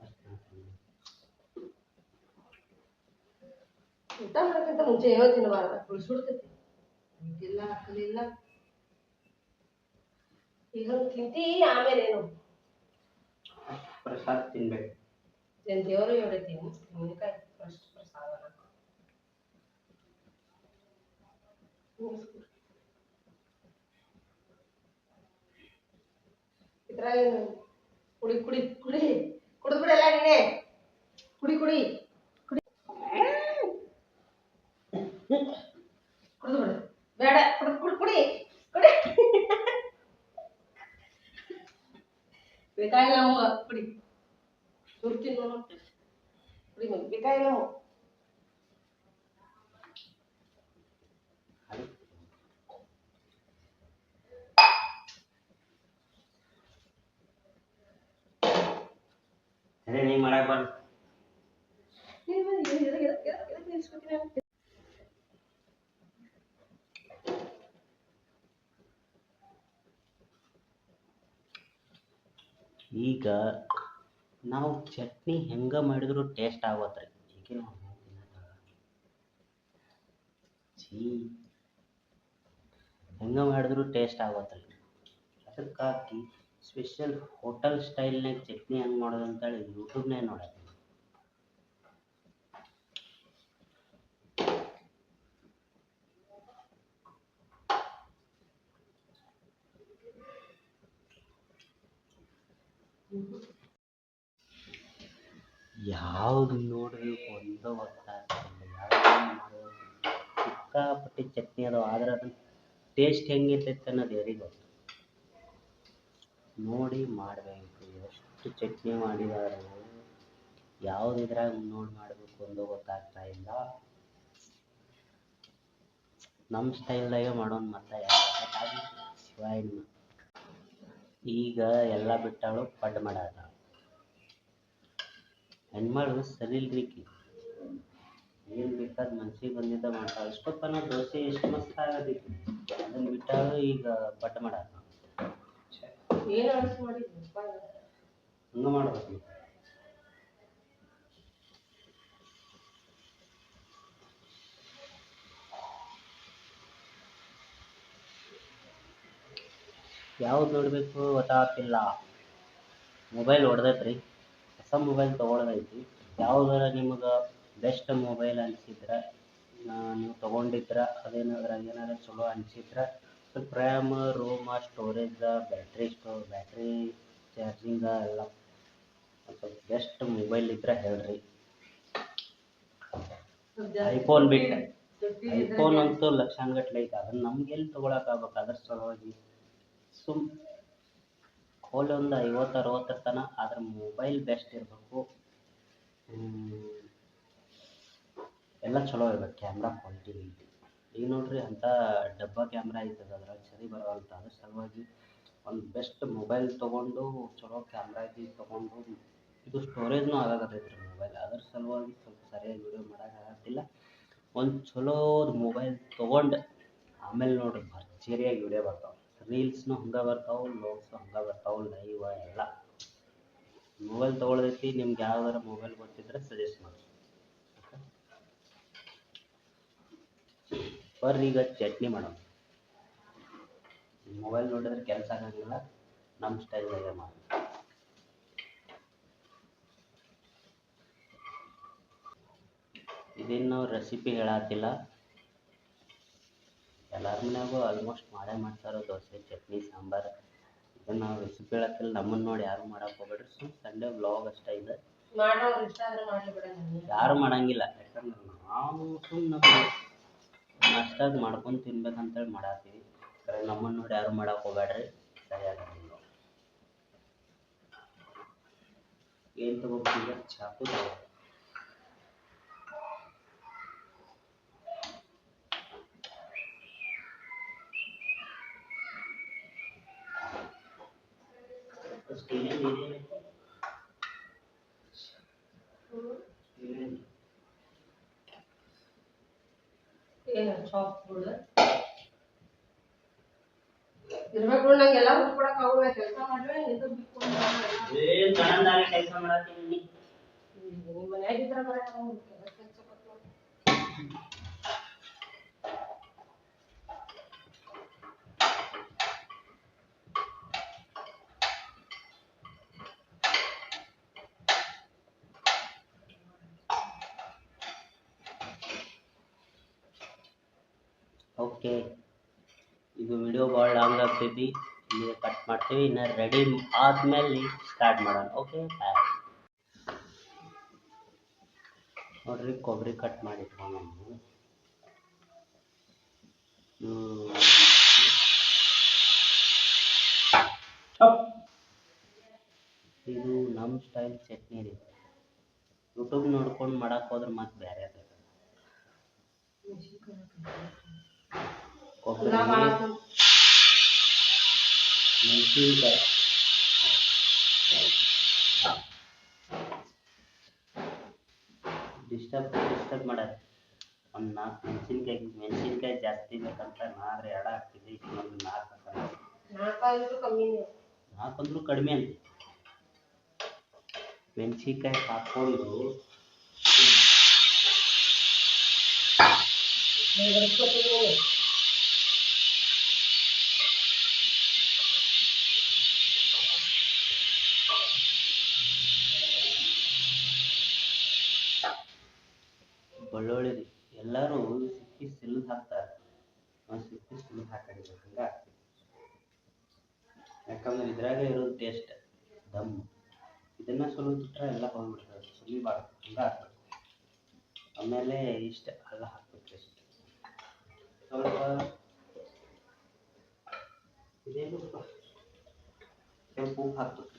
ಆಯ್ತು ನೋಡ್ರಿ ಊಟ ಮಾಡೋಕ್ಕಿಂತ ಮುಂಚೆ ಯಾವ ತಿನ್ನಬಾರ್ದ ಉಳಿಸ್ಬಿಡ್ತೈತಿ ಇಲ್ಲ. ಹಾಕಲಿಲ್ಲ ಈಗ ತಿಂತಿ ಆಮೇಲೆ ಏನು? ಪ್ರಸಾದ ತಿನ್ಬೇಕು. ದೇವರು ಹೇಳ್ತೀನಿ ತೆಂಗಿನಕಾಯಿ ಫಸ್ಟ್ ಪ್ರಸಾದ ಇದ್ರಾಗ ಕುಡಿ ಕುಡಿ ಕುಡಿ ಕುಡಿದು ಬಿಡಲ್ಲ ನೀನೆ ಕುಡಿ ಕುಡಿ ಕುಡಿ ಕುಡಿದು ಬಿಡು ಬೇಡ ಕುಡಿ ಕುಡಿ ಕುಡಿ ಕುಡಿ ಬೇಕಾಗಿಲ್ಲ ನಮ್ಗೆ ಕುಡಿ ಸುರ್ತೀನಿ ನೋಡು ಕುಡಿ ಮಗ ಬೇಕಾಗಿಲ್ಲ ನಮ್ಗೆ ಸರಿ ನೀ ಮಾಡಕ್ ಬರ್ ಈಗ ನಾವು ಚಟ್ನಿ ಹೆಂಗ ಮಾಡಿದ್ರು ಟೇಸ್ಟ್ ಆಗತ್ರಿ. ಈಗಿನ ಛೀ. ಹೆಂಗ ಮಾಡಿದ್ರು ಟೇಸ್ಟ್ ಆಗತ್ರಿ. ಅದಕ್ಕಾಗಿ ಸ್ಪೆಷಲ್ ಹೋಟೆಲ್ ಸ್ಟೈಲ್ನಾಗ ಚಟ್ನಿ ಹೆಂಗೆ ಮಾಡೋದು ಅಂತೇಳಿ ಯೂಟ್ಯೂಬ್ನೇ ನೋಡೋದು. ಯಾವ್ದು ನೋಡ್ರಿ ಒಂದ ಸಿಕ್ಕಾಪಟ್ಟಿ ಚಟ್ನಿ ಅದಾವ, ಆದ್ರೆ ಅದನ್ನ ಟೇಸ್ಟ್ ಹೆಂಗಿರ್ತೈತೆ ಅನ್ನೋದು ಯಾರಿಗೆ ಗೊತ್ತು. ನೋಡಿ ಮಾಡಬೇಕು. ಎಷ್ಟು ಚಟ್ನಿ ಮಾಡಿದಾರೆ, ಯಾವ್ದು ಇದ್ರಾಗ ನೋಡಿ ಮಾಡಬೇಕು ಅಂತ ಗೊತ್ತಾಗ್ತಾ ಇಲ್ಲ. ನಮ್ಮ ಸ್ಟೈಲ್ದಾಗೆ ಮಾಡೋಣ ಮತ್ತೆ ಶಿವಾಯಿನ ಈಗ ಎಲ್ಲ ಬಿಟ್ಟಾಳು ಪಡ್ ಮಾಡಾಟ ಹೆಣ್ಮಗಳು ಸರಿಲ್ರಿಕಿ ಏನು ಬೇಕಾದ ಮನ್ಸಿಗೆ ಬಂದಿದ್ದ ಮಾಡ್ತಾಳೆ. ಇಷ್ಟೊತ್ತನ ದೋಸೆ ಎಷ್ಟು ಮಸ್ತ್ ಆಗದಿತ್ತು. ಅದನ್ನ ಬಿಟ್ಟಾಳು ಈಗ ಪಡ್ ಮಾಡಾಟ ಏನು ಹಂಗ ಮಾಡ್ಬೇಕು. ಯಾವ್ದು ನೋಡಬೇಕು ಗೊತ್ತಾಗ್ತಿಲ್ಲ. ಮೊಬೈಲ್ ಹೊಡೆದೈತ್ರಿ. ಹೊಸ ಮೊಬೈಲ್ ತೊಗೊಳೋದೈತಿ. ಯಾವ್ದಾರ ನಿಮ್ಗೆ ಬೆಸ್ಟ್ ಮೊಬೈಲ್ ಅನಿಸಿದ್ರೆ ನೀವು ತೊಗೊಂಡಿದ್ರೆ ಅದೇನಾದ್ರಾಗ ಏನಾದ್ರು ಚಲೋ ಅನಿಸಿದ್ರೆ ಸ್ವಲ್ಪ ರ್ಯಾಮ್ ರೋಮ ಸ್ಟೋರೇಜ ಬ್ಯಾಟ್ರಿ ಸ್ಟೋ ಬ್ಯಾಟ್ರಿ ಚಾರ್ಜಿಂಗ ಎಲ್ಲ. ಸ್ವಲ್ಪ ಬೆಸ್ಟ್ ಮೊಬೈಲ್ ಇದ್ರೆ ಹೇಳ್ರಿ. ಐಫೋನ್ ಬಿಟ್ಟು ಐಫೋನ್ ಅಂತೂ ಲಕ್ಷಾನ್ಗಟ್ಲೆ ಐತೆ. ಅದನ್ನ ನಮ್ಗೆ ಎಲ್ಲಿ ತೊಗೊಳಕ್ ಆಗ್ಬೇಕು? ಅದ್ರ ಸಲುವಾಗಿ ಸುಮ್ ಹೋಲ್ ಒಂದು ಐವತ್ತು ಅರವತ್ತರ ತನ ಆದ್ರೆ ಮೊಬೈಲ್ ಬೆಸ್ಟ್ ಇರಬೇಕು. ಎಲ್ಲ ಚಲೋ ಇರ್ಬೇಕು. ಕ್ಯಾಮ್ರಾ ಕ್ವಾಲಿಟಿ ಈಗ ನೋಡ್ರಿ ಅಂಥ ಡಬ್ಬ ಕ್ಯಾಮ್ರಾ ಐತದ ಅದ್ರಾಗ ಸರಿ ಬರೋವಂಥ ಅದ್ರ ಸಲುವಾಗಿ ಒಂದು ಬೆಸ್ಟ್ ಮೊಬೈಲ್ ತೊಗೊಂಡು ಚಲೋ ಕ್ಯಾಮ್ರಾ ಐತಿ ತಗೊಂಡು ಇದು ಸ್ಟೋರೇಜ್ನೂ ಆಗಾಕತ್ತೈತೆ ರೀ ಮೊಬೈಲ್ ಅದ್ರ ಸಲುವಾಗಿ ಸ್ವಲ್ಪ ಸರಿಯಾಗಿ ವಿಡಿಯೋ ಮಾಡೋಕ್ಕಾಗತ್ತಿಲ್ಲ ಒಂದು ಚಲೋದು ಮೊಬೈಲ್ ತೊಗೊಂಡು ಆಮೇಲೆ ನೋಡ್ರಿ ಭರ್ಜರಿಯಾಗಿ ವಿಡಿಯೋ ಬರ್ತಾವೆ. ರೀಲ್ಸ್ನು ಹಂಗೆ ಬರ್ತಾವೆ ಲೋಗ್ಸು ಹಂಗೆ ಬರ್ತಾವೆ ಲೈವ್ ಎಲ್ಲ. ಮೊಬೈಲ್ ತೊಗೊಳ್ದೈತಿ, ನಿಮ್ಗೆ ಯಾವ್ದಾರ ಮೊಬೈಲ್ ಗೊತ್ತಿದ್ರೆ ಸಜೆಸ್ಟ್ ಮಾಡಿ ಬರ್ರಿ ಈಗ ಚಟ್ನಿ ಮಾಡೋಣ ಮೊಬೈಲ್ ನೋಡಿದ್ರೆ ಕೆಲಸ ಆಗಂಗಿಲ್ಲ ನಮ್ಮ ಸ್ಟೈಲ್ನಾಗೆ ಮಾಡಿ ಇದೇನು ನಾವು ರೆಸಿಪಿ ಹೇಳತ್ತಿಲ್ಲ ಎಲ್ಲರ ಮನೆಯಾಗೂ ಆಲ್ಮೋಸ್ಟ್ ಮಾಡೇ ಮಾಡ್ತಾರೆ ದೋಸೆ ಚಟ್ನಿ ಸಾಂಬಾರ್. ಇದನ್ನು ನಾವು ರೆಸಿಪಿ ಹೇಳತ್ತಿಲ್ಲ ನಮ್ಮನ್ನು ನೋಡಿ ಯಾರು ಮಾಡಕ್ಕೆ ಹೋಗ್ಬೇಡ್ರಿ. ಸುಮ್ ಸಂಡೇ ವ್ಲಾಗ್ ಅಷ್ಟೇ ಇದೆ. ಯಾರು ಮಾಡಂಗಿಲ್ಲ. ಯಾಕಂದ್ರೆ ನಾವು ಸುಮ್ಮನೆ ನಾಷ್ಟಾಗ ಮಾಡ್ಕೊಂಡು ತಿನ್ಬೇಕಂತೇಳಿ ಮಾಡತ್ತೀವಿ. ಖರೆ ನಮ್ಮನ್ನು ನೋಡಿ ಯಾರು ಮಾಡಕ್ಕೆ ಹೋಗ್ಬೇಡ್ರಿ. ಸರಿಯಾಗಂಗಿಲ್ಲ ಏನು ತಗೋಬೇಕೀಗ ಚಾಕು ತಗೋ ಸ್ಟೀಲಿನ ಏನೇನೈತಿ ಸ್ಟೀಲಿನ ಏನು ಸಾಫ್ಟ್ ಫುಡ್ ಇರ್ಬೇಕು ಬಿಡು ನಂಗೆ ಎಲ್ಲ ಹುಡ್ಕೊಡಕ್ ಆಗುಲ್ಲ ಕೆಲಸ ಮಾಡ್ರೆ ಇದು ಬಿಟ್ಕೊಂಡು ಏನ್ ಕೆಲಸ ಮಾಡತ್ತೀನಿ ನಿಮ್ಮ ಬರಕ್ ಆಗಂಗಿಲ್ಲ. ಕೆಲಸ ಕೆಲ್ಸ ಕೊಟ್ಟು. ಓಕೆ ಇದು ವಿಡಿಯೋ ಭಾಳ ಲಾಂಗ್ ಆಗ್ತೈತಿ ಇಲ್ಲಿಗೆ ಕಟ್ ಮಾಡ್ತೀವಿ ಇನ್ನು ರೆಡಿ ಆದ್ಮೇಲೆ ಸ್ಟಾರ್ಟ್ ಮಾಡೋಣ ಓಕೆ ಬಾಯ್ ನೋಡ್ರಿ ಕೊಬ್ಬರಿ ಕಟ್ ಮಾಡಿ ಇಟ್ಕೊಂಡು ಇದು ನಮ್ಮ ಸ್ಟೈಲ್ ಚಟ್ನಿ ರೀ ಯೂಟ್ಯೂಬ್ ನೋಡ್ಕೊಂಡು ಮಾಡಕ್ಕೆ ಹೋದ್ರೆ ಮತ್ತೆ ಬೇರೆ ಆಗ್ತದೆ ಕೊಬ್ಬರಿ ಮೆಣಸಿನ್ಕಾಯಿ ಡಿಸ್ಟರ್ಬ್ ಡಿಸ್ಟರ್ಬ್ ಮಾಡೋದು ಒಂದು ನಾಲ್ಕು ಮೆಣಸಿನ್ಕಾಯಿ ಮೆಣಸಿನ್ಕಾಯಿ ಜಾಸ್ತಿ ಬೇಕಂತ ನಾಲ್ಕು ಎಡ ಹಾಕ್ತಿದ್ದೆ ಇನ್ನೊಂದು ನಾಲ್ಕು ಹಾಕೋಣ ನಾಲ್ಕು ಅಂದ್ರೂ ಕಡಿಮೆ ಅಂತ. ಮೆಣಸಿನ್ಕಾಯಿ ಹಾಕ್ಕೊಂಡು ಬೆಳ್ಳುಳ್ಳಿ ರೀ ಎಲ್ಲರೂ ಸಿಕ್ಕಿ ಸಿಲ್ ಹಾಕ್ತಾರೆ. ಸಿಕ್ಕಿ ಸಿಲ್ ಹಾಕಿದ್ರೆ ಹಂಗೆ ಯಾಕಂದ್ರೆ ಇದ್ರಾಗ ಇರೋದು ಟೇಸ್ಟ್ ದಮ್. ಇದನ್ನ ಸ್ವಲ್ಪ ಬಿಟ್ರೆ ಎಲ್ಲ ಹೋಗ್ಬಿಡ್ತದೆ. ಸುಲಿಬಾರ್ದು. ಹಂಗೆ ಹಾಕ್ಬೇಕು ಆಮೇಲೆ ಇಷ್ಟ. ಅಲ್ಲ ಹಾಕ್ಬೇಕು ಟೇಸ್ಟ್ ಸ್ವಲ್ಪ ಇದೇನು ಸ್ವಲ್ಪ ಉಪ್ಪು ಹಾಕ್ಬೇಕು.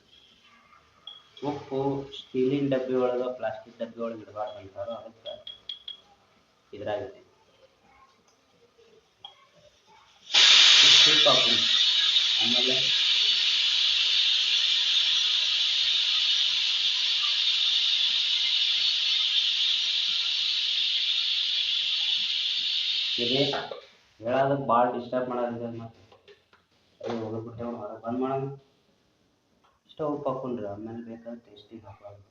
ಉಪ್ಪು, ಸ್ಟೀಲಿನ ಡಬ್ಬಿ ಒಳಗ, ಪ್ಲಾಸ್ಟಿಕ್ ಡಬ್ಬಿ ಒಳಗೆ ಇಡಬಾರ್ದು ಅಂತಾರೋ ಅದಕ್ಕೆ. ಇದ್ರಾಗಿದೆ ಪಾಪು ಆಮೇಲೆ ಇದೇ ಹೇಳೋದಕ್ಕೆ ಭಾಳ ಡಿಸ್ಟರ್ಬ್ ಮಾಡೋದಿದೆ ಮತ್ತೆ ಅದು ಹೋಗ್ಬಿಟ್ಟೆ ಹೊರ ಬಂದ್ ಮಾಡೋಣ. ಸ್ಟವ್ ಉಪ್ಪು ಹಾಕ್ಕೊಂಡ್ರೆ ಆಮೇಲೆ ಬೇಕಾದ್ರೆ ಟೇಸ್ಟಿಗೆ ಹಾಕೋದು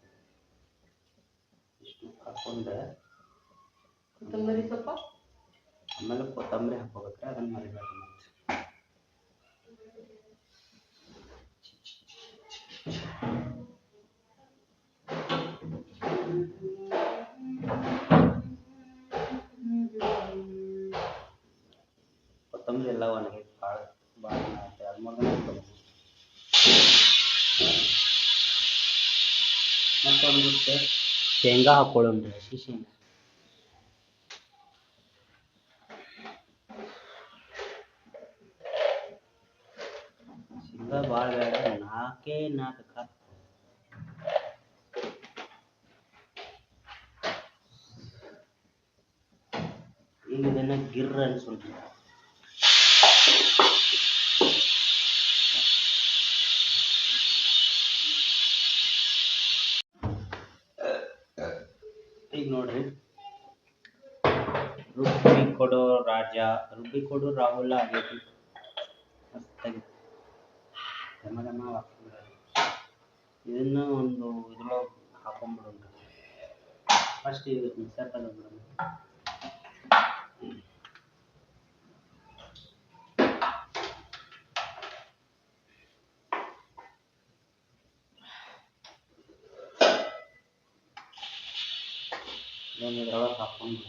ಇಷ್ಟು ಹಾಕ್ಕೊಂಡೆ ಕೊತ್ತಂಬರಿ ಸೊಪ್ಪ? ಆಮೇಲೆ ಕೊತ್ತಂಬರಿ ಹಾಕೋಬೇಕ್ರೆ ಅದನ್ನ ಮರಿಬೇಕು ಮತ್ತೆ. ಕೊತ್ತಂಬರಿ ಎಲ್ಲ ಒಣಗಿ ಭಾಳ ಭಾಳ ಅದು ಮಗನ ಮತ್ತೊಂದಿಷ್ಟು ಶೇಂಗಾ ಹಾಕೊಳ್ಳೋಣ ಶೇಂಗಾ. ಶೇಂಗಾ ಭಾಳ ಬೇಡ ನಾಲ್ಕೇ ನಾಲ್ಕು ಕಪ್ ಈಗ ಇದನ್ನ ಗಿರ್ರ ಅನ್ಸುಂಟ್ರಿ ಈಗ ನೋಡ್ರಿ ರುಬ್ಬಿ ಕೊಡೋ ರಾಜ ರುಬ್ಬಿ ಕೊಡೋ ರಾಹುಲ ಆಗೈತಿ ಇದನ್ನ ಒಂದು ಇದ್ರೊಳಗೆ ಹಾಕೊಂಡ್ಬಿಡೋಣ ಫಸ್ಟ್ ಇದು ಮಿಕ್ಸರ್ ತಗೊಂಡ್ಬಿಡೋಣ ಇದನ್ನು ಇದ್ರೊಳಗೆ ಹಾಕೊಂಡು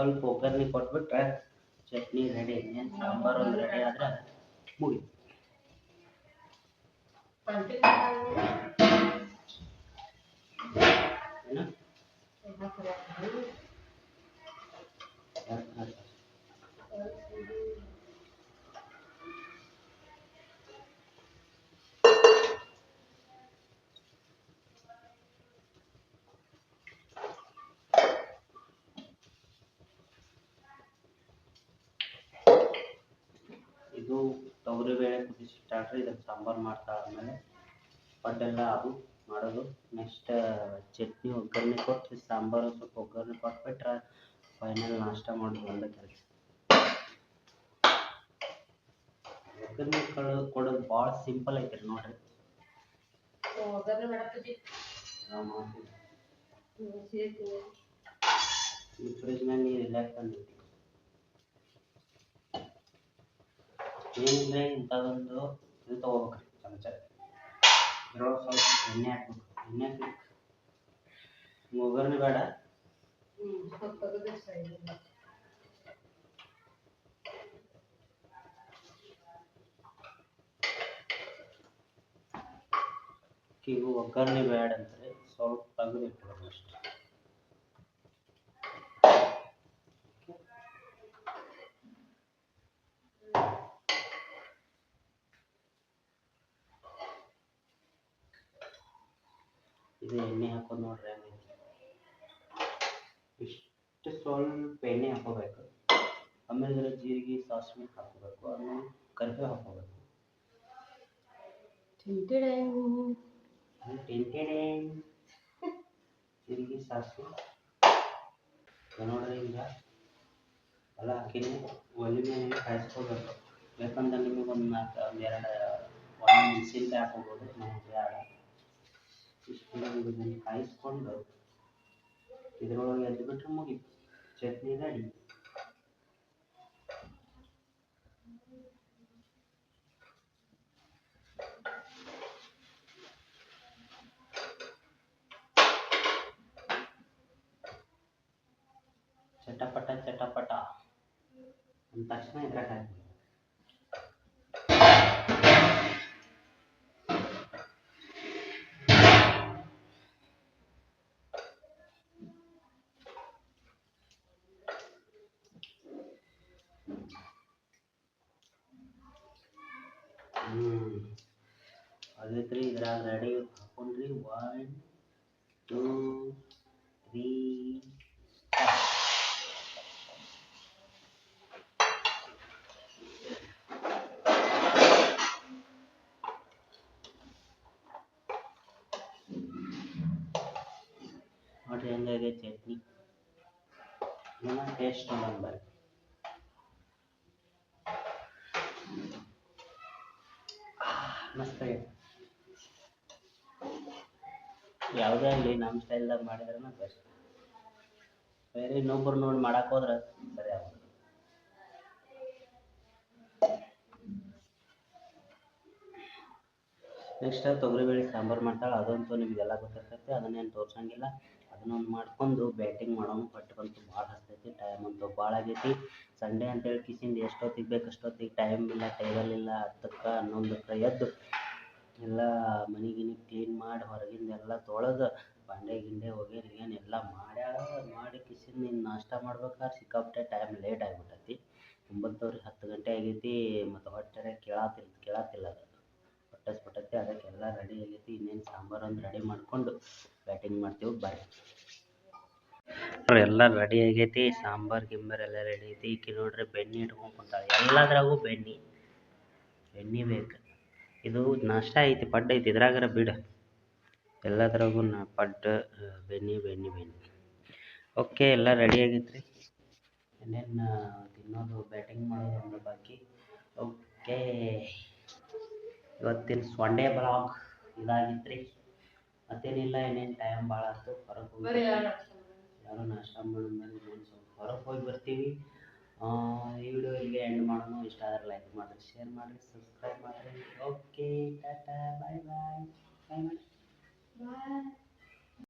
ಸ್ವಲ್ಪ ಒಗ್ಗರಣೆ ಕೊಟ್ಬಿಟ್ರೆ ಚಟ್ನಿ ರೆಡಿ ಏನು ಸಾಂಬಾರು ಒಂದು ರೆಡಿ ಆದ್ರೆ ಮುಗಿ ಕುದಿಸಿಟ್ಟಾಳ್ರಿ ಇದಕ್ಕೆ ಸಾಂಬಾರು ಮಾಡ್ತಾಳೆ ಆಮೇಲೆ ಪಡ್ಡೆಲ್ಲ ಅದು ಮಾಡೋದು. ನೆಕ್ಸ್ಟ್ ಚಟ್ನಿ ಒಗ್ಗರಣೆ ಕೊಟ್ಟು ಸಾಂಬಾರು ಸ್ವಲ್ಪ ಒಗ್ಗರಣೆ ಕೊಟ್ಬಿಟ್ರೆ ಫೈನಲ್ ನಾಷ್ಟ ಮಾಡೋದು ಒಂದೇ ಕೆಲಸ. ಒಗ್ಗರಣೆ ಕೊಡೋದು ಕೊಡೋದು ಭಾಳ ಸಿಂಪಲ್ ಐತ್ರಿ ನೋಡ್ರಿ. ಈ ಫ್ರಿಜ್ನಾಗ ನೀರು ಇಲ್ಲ ತಂದಿದ್ದೆ ಏನಿದ್ರೆ ಇಂಥದ್ದೊಂದು ಇದು ತೊಗೋಬೇಕ್ರಿ ಚಮಚ ಇದ್ರೊಳಗೆ ಸ್ವಲ್ಪ ಎಣ್ಣೆ ಹಾಕ್ಬೇಕು ಎಣ್ಣೆ ಹಾಕ್ಬೇಕು ಒಗ್ಗರಣೆ ಬೇಡ. ಈಗ ಒಗ್ಗರಣೆ ಬೇಡ. ಅಂದ್ರೆ ಸ್ವಲ್ಪ ತೆಗೆದು ಇಟ್ಕೊಳ್ಳೋದು ಅಷ್ಟೇ ಇದು ಎಣ್ಣೆ ಹಾಕೋದು ನೋಡ್ರಿ ಹೆಂಗೈತಿ ಇಷ್ಟು ಸ್ವಲ್ಪ ಎಣ್ಣೆ ಹಾಕೋಬೇಕು ಆಮೇಲೆ ಇದ್ರ ಜೀರಿಗೆ ಸಾಸಿವೆ ಹಾಕೋಬೇಕು ಆಮೇಲೆ ಕರಿಬೇವು ಹಾಕೋಬೇಕು ಟೆಂಟೆಡೆ ಜೀರಿಗೆ ಸಾಸಿವೆ ಇದು ನೋಡ್ರಿ ಈಗ ಎಲ್ಲ ಹಾಕಿನಿ ಒಲೆ ಮೇಲೆ ಕಾಯಿಸ್ಕೋಬೇಕು ಬೇಕಂದ್ರೆ ನಿಮಗೆ ಒಂದು ನಾಲ್ಕು ಒಂದು ಎರಡು ಒಂದು ಮೆಣಸಿನ್ಕಾಯಿ ಹಾಕೋಬೋದು ನಾವು ಬೇಡ ಇಷ್ಟು ಇದನ್ನು ಕಾಯಿಸ್ಕೊಂಡು ಇದ್ರೊಳಗೆ ಎದ್ದು ಬಿಟ್ರೆ ಮುಗೀತು ಚಟ್ನಿ ರೆಡಿ ಚಟಪಟ ಚಟಪಟ ಅಂದ ತಕ್ಷಣ ಇದ್ರಾಗ ಹಾಕಿ ಹ್ಮ್ ಆಗೈತ್ರಿ ಇದ್ರಾಗ ರೆಡಿ ಹಾಕೊಂಡ್ರಿ ಒನ್ ಟೂ ನೋಡ್ರಿ ಹೆಂಗಾಗೈತೆ ಚಟ್ನಿ. ಏನೋ ಟೇಸ್ಟ್ ಮಾಡೋಣ ಬರ್ರಿ ಮಸ್ತ್ ಆಗೈತೆ. ಯಾವುದೇ ಆಗಲಿ ನಮ್ಮ ಸ್ಟೈಲ್ದಾಗ ಮಾಡಿದ್ರೆ ಬೆಸ್ಟ್ ಬೇರೆ ಇನ್ನೊಬ್ರು ನೋಡಿ ಮಾಡಕ್ಕೆ ಹೋದ್ರೆ ಸರಿ ಆಗ ನೆಕ್ಸ್ಟ್ ತೊಗರಿಬೇಳೆ ಸಾಂಬಾರು ಮಾಡ್ತಾಳೆ, ಅದಂತೂ ನಿಮಗೆಲ್ಲ ಗೊತ್ತಿರ್ತೈತೆ, ಅದನ್ನೇನು ತೋರ್ಸಂಗಿಲ್ಲ. ಅದನ್ನೊಂದು ಮಾಡ್ಕೊಂಡು ಬ್ಯಾಟಿಂಗ್ ಮಾಡೋನು ಬಟ್ ಬಂತು ಭಾಳ ಹಸ್ತೈತಿ ಟೈಮ್ ಅಂತೂ ಭಾಳ ಆಗೈತಿ. ಸಂಡೇ ಅಂತೇಳಿ ಕಿಸಿಂದ ಎಷ್ಟೊತ್ತಿಗೆ ಬೇಕು ಅಷ್ಟೊತ್ತಿಗೆ ಟೈಮ್ ಇಲ್ಲ ಟೇಬಲ್ ಇಲ್ಲ, ಹತ್ತಕ್ಕೆ ಹನ್ನೊಂದಕ್ಕೆ ಎದ್ದು ಎಲ್ಲ ಮನೆ ಗಿನಿ ಕ್ಲೀನ್ ಮಾಡಿ ಹೊರಗಿಂದ ಎಲ್ಲ ತೊಳೆದು ಬಾಂಡೆ ಗಿಂಡೆ ಒಗ್ಯಾನ ಏನೆಲ್ಲ ಎಲ್ಲ ಮಾಡ್ಯಾಳ, ಮಾಡಿ ಕಿಸಿಂದ ಇನ್ನು ನಾಷ್ಟ ಮಾಡ್ಬೇಕಾದ್ರೆ ಸಿಕ್ಕಾಪಟ್ಟೆ ಟೈಮ್ ಲೇಟ್ ಆಗಿಬಿಟ್ಟೈತಿ. ಒಂಬತ್ತುವರೆ ಹತ್ತು ಗಂಟೆ ಆಗೈತಿ, ಮತ್ತು ಹೊಟ್ಟೆ ಕೇಳಾತಿಲ್ಲ ಕೇಳಾತಿಲ್ಲ ಅದು. ಹೊಟ್ಟೆ ಅದಕ್ಕೆಲ್ಲ ರೆಡಿ ಆಗೈತಿ. ಇನ್ನೇನು ಸಾಂಬಾರು ಒಂದು ರೆಡಿ ಮಾಡಿಕೊಂಡು ಬ್ಯಾಟಿಂಗ್ ಮಾಡ್ತೀವಿ. ಬರ್ರಿ ಎಲ್ಲ ರೆಡಿ ಆಗೈತಿ. ಸಾಂಬಾರು, ಗಿಂಬಾರು ಎಲ್ಲ ರೆಡಿ ಐತಿ. ಈಕಿ ನೋಡ್ರಿ, ಬೆಣ್ಣೆ ಇಟ್ಕೊಂಡು ಕುಂತಾಳೆ. ಎಲ್ಲದ್ರಾಗೂ ಬೆಣ್ಣೆ. ಬೆಣ್ಣೆ ಬೇಕು. ಇದು ನಾಷ್ಟ ಐತಿ, ಪಡ್ಡು ಐತಿ. ಇದ್ರಾಗರ ಬಿಡು. ಎಲ್ಲದ್ರಾಗೂ ನಾ ಪಡ್ಡು ಬೆಣ್ಣೆ ಬೆಣ್ಣೆ ಬೆಣ್ಣೆ. ಓಕೆ ಎಲ್ಲ ರೆಡಿ ಆಗೈತೆ ರೀ ಇನ್ನೇನು ತಿನ್ನೋದು ಬ್ಯಾಟಿಂಗ್ ಮಾಡೋದು ಬಾಕಿ. ಓಕೆ ಇವತ್ತಿನ ಸೊಂಡೆ ಬ್ಲಾಗ್ ಇದಾಗಿತ್ತು ರೀ ಮತ್ತೇನಿಲ್ಲ ಏನೇನು ಟೈಮ್ ಭಾಳ ಆಯ್ತು ಹೊರಗೆ ಹೋಗಿ ಯಾರೋ ನಾಷ್ಟ ಇನ್ನೊಂದು ಸ್ವಲ್ಪ ಹೊರಗೆ ಹೋಗಿ ಬರ್ತೀವಿ. ಈ ವಿಡಿಯೋ ಇಲ್ಲಿಗೆ ಎಂಡ್ ಮಾಡೋಣ ಇಷ್ಟ ಆದರೆ ಲೈಕ್ ಮಾಡಿರಿ ಶೇರ್ ಮಾಡಿರಿ ಸಬ್ಸ್ಕ್ರೈಬ್ ಮಾಡಿರಿ. ಓಕೆ ಟಾಟಾ ಬಾಯ್ ಬಾಯ್ ಬಾಯ್ ಮಾಡಿ